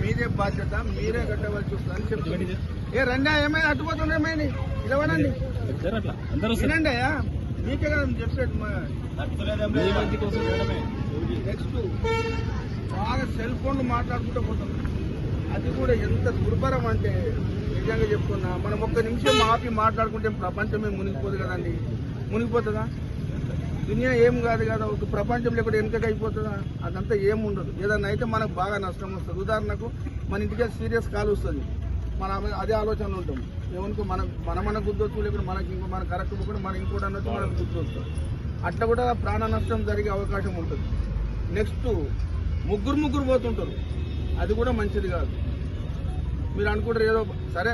మీదే బాధ్యత మీరే కట్టవలసి వస్తుందని చెప్తుంది ఏ రండి ఏమైనా అడ్డుపోతుంది ఏమైంది ఇలవనండి. వినండి అయ్యా మీకే కదా చెప్పేది. నెక్స్ట్ బాగా సెల్ ఫోన్లు మాట్లాడుకుంటూ పోతాం. అది కూడా ఎంత దుర్భరం అంటే నిజంగా చెప్తున్నా. మనం ఒక్క నిమిషం ఆపి మాట్లాడుకుంటే ప్రపంచమే మునిగిపోదు కదండి. మునిగిపోతుందా? దునియా ఏం కాదు కదా ఒక ప్రపంచం లేకుండా వెనుకకి అయిపోతుందా అదంతా ఏం ఉండదు. ఏదన్నా అయితే మనకు బాగా నష్టం వస్తుంది. ఉదాహరణకు మన ఇంటికే సీరియస్ కాల్ వస్తుంది. మన అదే ఆలోచన ఉంటాం. ఏమనుకో మన మన మన గుర్తొచ్చు లేకుండా మనకి ఇంకో మన కరెక్ట్ కూడా మన ఇంకోటి అనొచ్చు మనకు గుర్తొస్తుంది అట్లా కూడా ప్రాణ నష్టం జరిగే అవకాశం ఉంటుంది. నెక్స్ట్ ముగ్గురు ముగ్గురు పోతుంటారు. అది కూడా మంచిది కాదు. మీరు అనుకుంటారు ఏదో సరే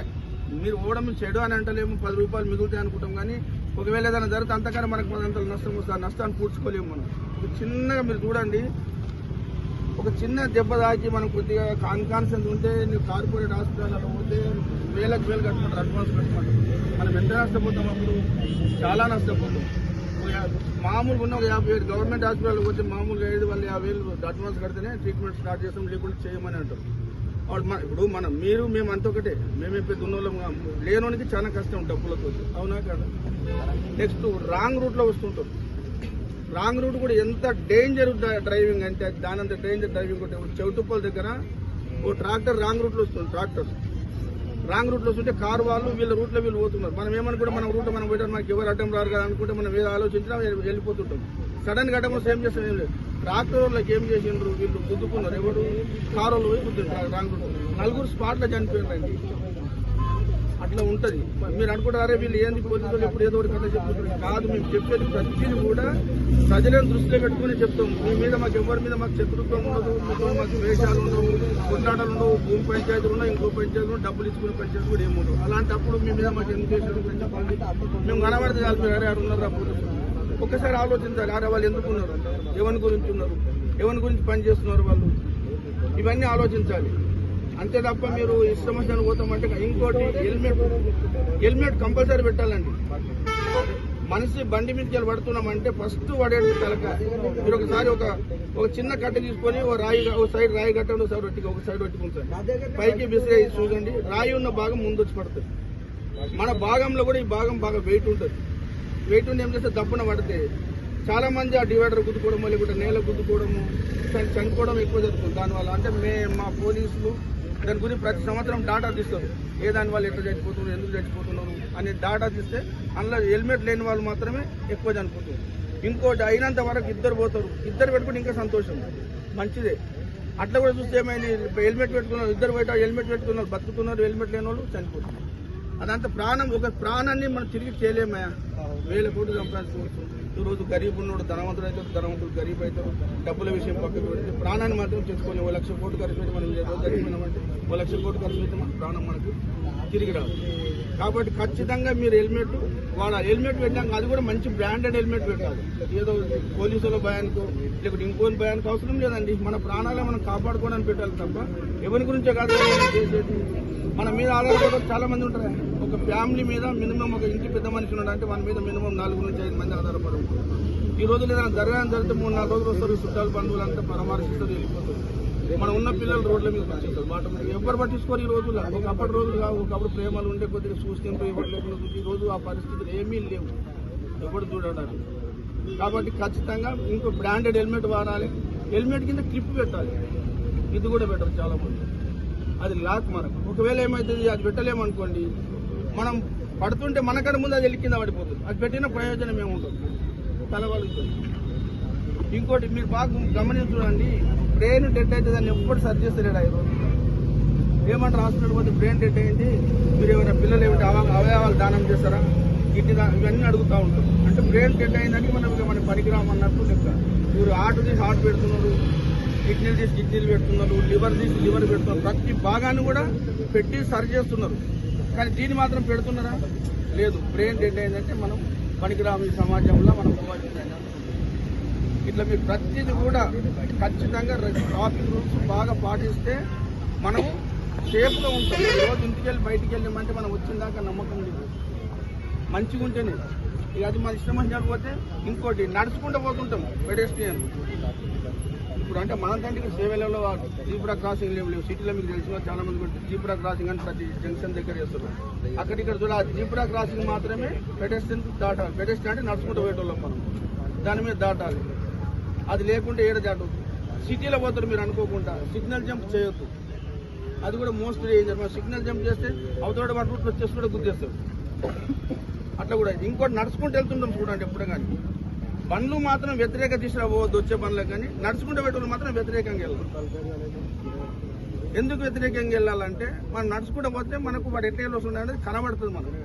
మీరు ఓడం చెడు అని అంటలేము పది రూపాయలు మిగులుతాయి అనుకుంటాం కానీ ఒకవేళ ఏదైనా జరిగితే అంతకన్నా మనకు పదంతలు నష్టం వస్తుంది. నష్టాన్ని పూడ్చుకోలేము మనం. ఒక చిన్నగా మీరు చూడండి ఒక చిన్న దెబ్బ తాకి మనం కొద్దిగా కాన్కాన్సెన్స్ ఉంటే నువ్వు కార్పొరేట్ హాస్పిటల్లో పోతే వేలకు వేలు కట్టుకుంటారు అడ్వాన్స్ కట్టుకుంటారు. మనం ఎంత నష్టపోతాం అప్పుడు? చాలా నష్టపోతాం. మామూలుగా ఉన్న ఒక యాభై వేలు గవర్నమెంట్ హాస్పిటల్కి పోతే మామూలుగా ఐదు వాళ్ళు యాభై వేలు అడ్వాన్స్ కడితేనే ట్రీట్మెంట్ స్టార్ట్ చేస్తాం లేకుండా చేయమని అంటారు. ఇప్పుడు మనం మీరు మేము అంత ఒకటే. మేమే పెద్ద ఉన్నోళ్ళం కాము. లేనోనికి చాలా కష్టం డబ్బులతో అవునా కదా? నెక్స్ట్ రాంగ్ రూట్లో వస్తుంటాం. రాంగ్ రూట్ కూడా ఎంత డేంజర్ డ్రైవింగ్ అంటే దానంత డేంజర్ డ్రైవింగ్ ఉంటే చెవిటుప్పల దగ్గర ఓ ట్రాక్టర్ రాంగ్ రూట్లో వస్తుంది ట్రాక్టర్ రాంగ్ రూట్లో వస్తుంటే కారు వాళ్ళు వీళ్ళ రూట్లో వీళ్ళు పోతున్నారు. మనం ఏమనుకుంటే మన రూట్లో మనం పోయినా మనకి ఎవరు అడ్డం రారు కదా అనుకుంటే మనం వేరే ఆలోచించినా వెళ్ళిపోతుంటాం. సడన్గా అడ్డం వస్తే ఏం చేస్తాం? ఏం లేదు. ట్రాక్టర్లకు ఏం చేసిండ్రు? వీళ్ళు గుద్దుకున్నారు ఎవరు? కారులు పోయి గుద్దుంటారు రాంగ్ నలుగురు స్పాట్లో చనిపోయినారండి. అట్లా ఉంటుంది. మీరు అనుకుంటారే వీళ్ళు ఏంది పోలీసులు? ఎప్పుడు ఏదో ఒకటి కథ చెప్తున్నారు. కాదు మేము చెప్పేది ప్రతిదీ కూడా ప్రజలను దృష్టిలో పెట్టుకుని చెప్తాం. మీ మీద మాకు ఎవరి మీద మాకు శత్రుత్వం ఉండదు మాకు వేషాలు ఉండవు కొట్లాటలు ఉండవు. భూమి పంచాయతీలు ఉండవు ఇంకో పంచాయతీలు డబ్బులు ఇచ్చుకునే పంచాయతీ కూడా ఏమి ఉండవు అలాంటప్పుడు మీ మీద మాకు ఎందుకు చేశారు మేము కనబడితే కలిపి అరే ఆడు ఉన్నారు ఆ ఒక్కసారి ఆలోచించాలి అరే వాళ్ళు ఎందుకున్నారు ఎవరి గురించి ఉన్నారు? ఎవరి గురించి పని చేస్తున్నారు వాళ్ళు? ఇవన్నీ ఆలోచించాలి. అంతే తప్ప మీరు ఇష్టం వచ్చిన పోతామంటే ఇంకోటి హెల్మెట్ హెల్మెట్ కంపల్సరీ పెట్టాలండి. మనిషి బండి మీద పడుతున్నామంటే ఫస్ట్ పడేది తలక. మీరు ఒకసారి ఒక ఒక చిన్న కట్ట తీసుకొని ఒక రాయి ఒక సైడ్ రాయి కట్టండి ఒకసారి ఒట్టి ఒక సైడ్ ఒట్టి ఉంచండి పైకి విసిరే చూడండి రాయి ఉన్న భాగం ముందు వచ్చి పడుతుంది. మన భాగంలో కూడా ఈ భాగం బాగా వెయిట్ ఉంటుంది. వెయిట్ ఉండి ఏం చేస్తే దప్పున పడితే చాలా మంది ఆ డివైడర్ గుద్దుకోవడము లేకుంటే నేల గుద్దుకోవడము చనిపోవడం ఎక్కువ జరుగుతుంది. దానివల్ల అంటే మే మా పోలీసులు దాని గురించి ప్రతి సంవత్సరం డాటా తీస్తారు. ఏ దాని వాళ్ళు ఎట్లా చచ్చిపోతున్నారు ఎందుకు చచ్చిపోతున్నారు అనే డాటా తీస్తే అందులో హెల్మెట్ లేని వాళ్ళు మాత్రమే ఎక్కువ చనిపోతారు. ఇంకోటి అయినంత వరకు ఇద్దరు పోతారు. ఇద్దరు పెట్టుకుంటే ఇంకా సంతోషం. మంచిదే. అట్లా కూడా చూస్తే ఏమైంది? హెల్మెట్ పెట్టుకున్నారు ఇద్దరు బయట హెల్మెట్ పెట్టుకున్నారు బతుకుతున్నారు హెల్మెట్ లేని వాళ్ళు చనిపోతున్నారు. అదంతా ప్రాణం ఒక ప్రాణాన్ని మనం తిరిగి చేయలేమయ్యా. వేల కోట్లు సంపాదించుకోవచ్చు ఈ రోజు గరీబ్ ఉన్నాడు ధనవంతుడు అవుతాడు ధనవంతుడు గరీబ్ అవుతాడు డబ్బుల విషయం పక్కకు పెడితే ప్రాణాన్ని మాత్రం తెచ్చుకొని ఓ లక్ష కోట్లు ఖర్చు పెట్టి మనం ఏదో ఓ లక్ష కోట్లు ఖర్చు పెట్టి మన ప్రాణం మనకు తిరిగి రాదు. కాబట్టి ఖచ్చితంగా మీరు హెల్మెట్ వాడాలి హెల్మెట్ పెట్టాక అది కూడా మంచి బ్రాండెడ్ హెల్మెట్ పెట్టాలి. ఏదో పోలీసుల భయానికో లేకపోతే ఇంకోని భయానికి అవసరం లేదండి. మన ప్రాణాలే మనం కాపాడుకోవడానికి పెట్టాలి తప్ప ఎవరి గురించే కాదు చేసేది. మన మీద ఆధారపడే చాలా మంది ఉంటారు. ఒక ఫ్యామిలీ మీద మినిమం ఒక ఇంటి పెద్ద మనిషి ఉన్నాడు అంటే మన మీద మినిమం నాలుగు నుంచి ఐదు మంది ఆధారపడి ఉంటారు. ఈ రోజు ఏదైనా జరగాలని జరిగితే మూడు నాలుగు రోజులు వస్తారు చుట్టాలు బంధువులు అంతా పరామర్శిస్తారు వెళ్ళిపోతారు. మనం ఉన్న పిల్లలు రోడ్ల మీద పట్టిస్తారు వాటి మీద ఎవరు పట్టించుకోరు ఈ రోజుల్లో. ఒకప్పటి రోజులు కావు ఒకప్పుడు ప్రేమలు ఉండే కొద్దిగా చూసుకుంటూ ఎవరు లేకుండా ఈ రోజు ఆ పరిస్థితులు ఏమీ లేవు. ఎవరు చూడడానికి? కాబట్టి ఖచ్చితంగా ఇంకో బ్రాండెడ్ హెల్మెట్ వాడాలి. హెల్మెట్ కింద క్లిప్ పెట్టాలి. ఇది కూడా పెట్టరు చాలా మంది. అది లాక్ మనకు. ఒకవేళ ఏమవుతుంది అది పెట్టలేమనుకోండి మనం పడుతుంటే మనకడ ముందు అది వెళ్ళి కింద పడిపోతుంది. అది పెట్టిన ప్రయోజనం ఏముంటుంది తలవలుగుతుంది ఇంకోటి మీరు బాగా గమనించండి బ్రెయిన్ డెడ్ అయితే దాన్ని ఎప్పుడు సరి చేస్తలేడు ఆ ఏమంటారు? హాస్పిటల్ పోతే బ్రెయిన్ డెడ్ అయింది. మీరు ఏమైనా పిల్లలు ఏమిటి అవ- అవయవాలు దానం చేస్తారా? గిట్టి ఇవన్నీ అడుగుతూ ఉంటారు. అంటే బ్రెయిన్ డెడ్ అయిందని మనం ఇక మన పరికరం అన్నట్టు లెక్క. మీరు హార్ట్ తీసి హార్ట్ పెడుతున్నారు. కిడ్నీలు తీసి కిడ్నీలు పెడుతున్నారు. లివర్ తీసి లివర్ పెడుతున్నారు. ప్రతి భాగాన్ని కూడా పెట్టి సరి చేస్తున్నారు. కానీ దీన్ని మాత్రం పెడుతున్నారా? లేదు. బ్రెయిన్ డెడ్ అయిందంటే మనం పనికిరాము ఈ సమాజంలో మనం పోవాల్సిందే. ఇట్లా మీరు ప్రతిదీ కూడా ఖచ్చితంగా ట్రాఫిక్ రూల్స్ బాగా పాటిస్తే మనం సేఫ్గా ఉంటాం. రోజు ఇంటికి వెళ్ళి బయటికి వెళ్ళామంటే మనం వచ్చిన దాకా నమ్మకం లేదు. మంచిగా ఉంటేనే. ఇక అది మన ఇష్టం అని చెప్పకపోతే ఇంకోటి నడుచుకుంటూ పోతుంటాం. పెడెస్ట్రియన్ ఇప్పుడు అంటే మన తండ్రికి సేవలలో జీబ్రా క్రాసింగ్ లేవు లేవు. సిటీలో మీకు తెలిసిన చాలా మంది జీబ్రా క్రాసింగ్ అని ప్రతి జంక్షన్ దగ్గర చేస్తున్నారు. అక్కడ ఇక్కడ చూడ జీబ్రా క్రాసింగ్ మాత్రమే పెడెస్ట్రియన్ దాటాలి పెడెస్ట్రియన్ అంటే నడుచుకుంటూ పోయేటోళ్ళం మనం. దాని మీద దాటాలి. అది లేకుంటే ఏడ దాటు సిటీలో పోతారు మీరు అనుకోకుండా. సిగ్నల్ జంప్ చేయొద్దు. అది కూడా మోస్ట్ డేంజర్ మనం సిగ్నల్ జంప్ చేస్తే అవతల వాటి రూట్లో వచ్చేసి కూడా గుర్తిస్తారు అట్లా కూడా. ఇంకోటి నడుచుకుంటూ వెళ్తుంటాం చూడండి ఎప్పుడు కానీ. బండ్లు మాత్రం వ్యతిరేక దిశలో పోవద్దు వచ్చే పనులకు కానీ. నడుచుకుంటూ పెట్టడం మాత్రం వ్యతిరేకంగా వెళ్ళాలి ఎందుకు వ్యతిరేకంగా వెళ్ళాలంటే మనం నడుచుకుంటూ పోతే మనకు వాడు ఎట్లా వస్తుండే అనేది కనబడుతుంది మనకు.